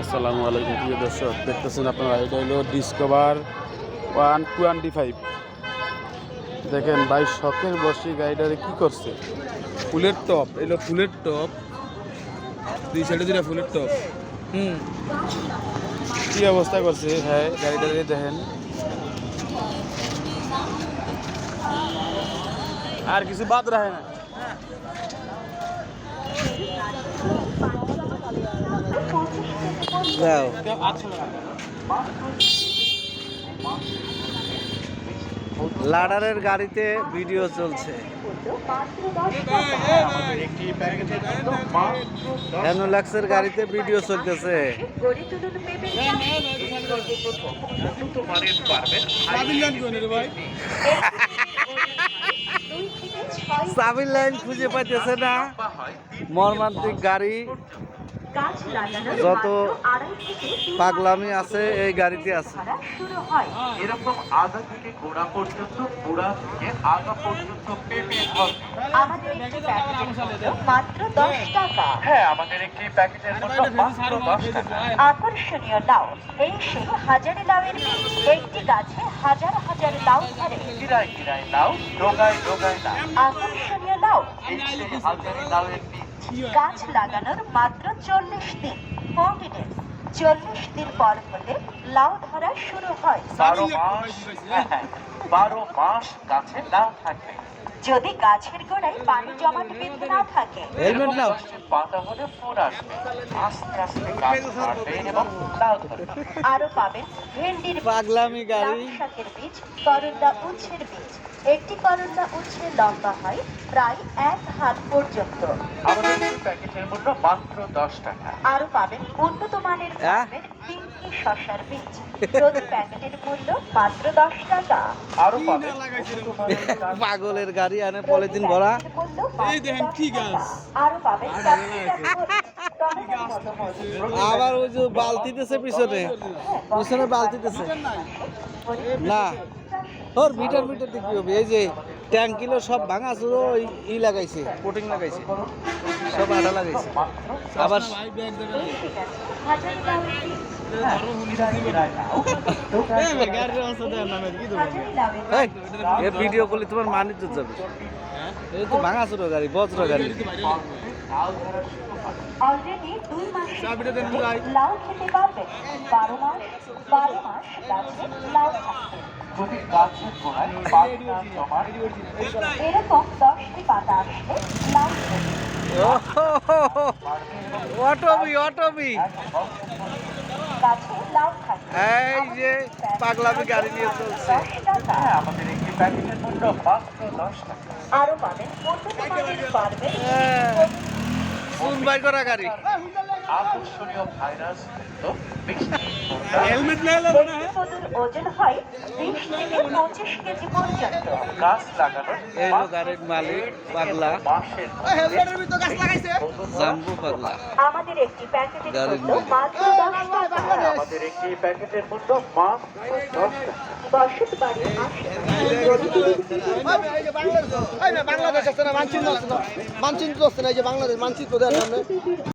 আসসালামু আলাইকুম প্রিয় দর্শক দেখতেছেন আপনারা এটা হলো ডিসকভার ওয়ান টোয়েন্টি ফাইভ দেখেন ভাই শখের বসে গাড়িটারে কি করছে? ফুলের টপ এলো ফুলের টপ। দুই সাইডে দুটা ফুলের টপ। হুম। কি অবস্থা করছে হ্যাঁ গাড়িটারে দেখেন। আর কিছু বাদ রাখে না যাও। লাডারের গাড়িতে ভিডিও চলছে। অ্যানোলাক্সের গাড়িতে ভিডিও চলতেছে। চাবির লাইন খুঁজে পাইতেছে না। মর্মান্তিক গাড়ি যত পাগলামি আছে এই গাড়িতে আছে। হয়। এরকম আদা থেকে গোড়া পর্যন্ত গোড়া থেকে আগা পর্যন্ত পেঁপে আমাদের একটি প্যাকেটের মাত্র দশ টাকা। হ্যাঁ আমাদের একটি প্যাকেটের মূল্য মাত্র দশ টাকা। আকর্ষণীয় লাউ এই সেই হাজারে লাউয়ের একটি গাছে হাজার হাজার লাউ ধরে। কিরায় কিরায় নাও ডোগায় ডোগায় নাও। আকর্ষণীয় লাউ এই সেই হাজারি লাউয়ের বীজ গাছ লাগানোর মাত্র চল্লিশ দিন ডেজ চল্লিশ দিন পর হলে লাউ ধরা শুরু হয়। বারো মাস হ্যাঁ, বারো মাস গাছে লাউ থাকবে যদি গাছের গোড়ায় পানি জমাট বেঁধে না থাকে। হেলমেট নাও পাতা হলে ফুল আসবে। আস্তে আস্তে গাছ বাড়বে এবং লাউ ধরবে। আরও পাবেন ভেন্ডির বীজ, পাগলামি গাড়ি। শাকের বীজ করল্লা উচ্ছের বীজ। একটি করল্লা উচ্ছে লম্বা হয় প্রায় এক হাত পর্যন্ত। আমাদের একটি প্যাকেটের মূল্য মাত্র দশ টাকা। আরও পাবেন উন্নত মানের আহ? ফার্মের পিঙ্কি শশার বীজ। প্রতি প্যাকেটের মূল্য মাত্র দশ টাকা। আরও পাবেন উন্নত মানের গাছ। পাগলের গাড়ি আনে পলিথিন ভরা। এই দেখেন কি গাছ। আরও পাবেন। আবার ওই যে বালতিতেছে পিছনে। পিছনে বালতি দিতেছে না। ওর মিটার মিটার কি হবে? এই যে ট্যাঙ্কিলো সব ভাঙা ছিল ই লাগাইছে কোটিং লাগাইছে। সব আটা লাগাইছে। আবার ভিডিও করলে তোমার মানিত যাবে। এই ভাঙা ছিল গাড়ি, বজ্র গাড়ি। অলরেডি দুই মাস লাউ খেতে পারবেন বারো মাস বারো মাস গাছে লাউ থাকবে। এরকম দশটি পাতা আসলে লাউ অটবি অটবি গাছে লাউ থাকবে। এই যে পাগলামি গাড়ি নিয়ে চলছে। হ্যাঁ আমাদের একটি প্যাকেটের মূল্য মাত্র দশ টাকা। আরও পাবেন হ্যাঁ, কোন বাই করা গাড়ি। আকর্ষণীয় ভাইরাস মিষ্টি। প্রতিপদুর ওজন হয়? বিশ থেকে পঁচিশ কেজি পর্যন্ত। গাছ লাগানোর এই গাড়ির মালিক পাগলা। মাসের জাম্বু পাগলা। আমাদের একটি প্যাকেটের মূল্য মাত্র দশ টাকা। আমাদের একটি প্যাকেটের মূল্য মাত্র দশ টাকা। বসত বাড়ি বাংলাদেশ আছে না, মানচিত্র আছে না মানচিত্র আছে না, এই যে বাংলাদেশ, মানচিত্র দেওয়ার সামনে